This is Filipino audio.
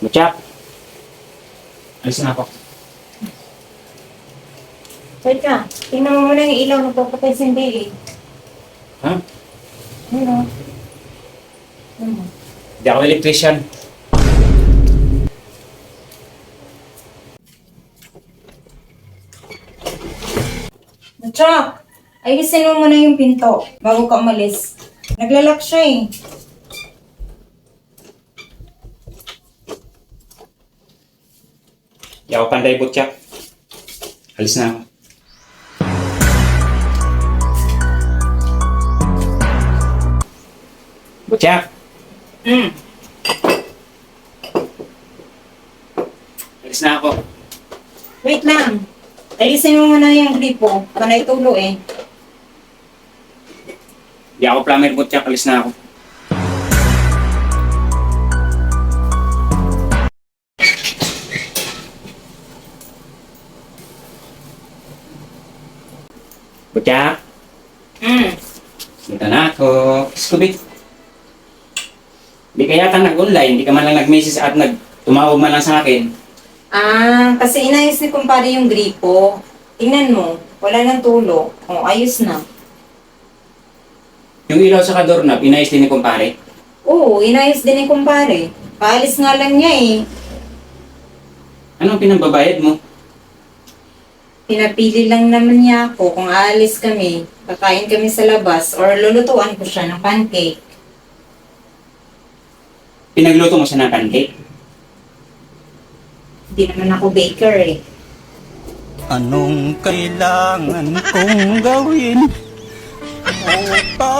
Butchak. Alis na ako. Wait ka. Tingnan mo muna yung ilaw. Nagpapatay si hindi eh. Ha? Ano? Ano? Hindi ako electrician. Chuck! Ayusin mo muna yung pinto bago ka umalis. Naglalak siya eh. Hindi ako panday, Butchak. Alis na ako. Butchak! Mm. Alis na ako. Wait lang. Ayusin mo muna yung gripo. Panay tulo eh. Hindi ako plumber, Butchak. Alis na ako. Butchak! Mm. Dito na ako. Scooby. Hindi ka yata nag-online. Hindi ka man lang nag-message at nag tumawag man lang sa akin. Ah, kasi inayos ni kumpare yung gripo. Tingnan mo. Wala nang tulo. O, ayos na. Yung ilaw sa kadornab, inayos din ni kumpare. Oo, inayos din ni kumpare. Paalis nga lang niya eh. Anong pinambabayad mo? Pinapili lang naman niya ako kung aalis kami, kakain kami sa labas, or lulutuan ko siya ng pancake. Pinagluto mo siya ng pancake? Hindi naman ako baker eh. Anong kailangan kong gawin? Upang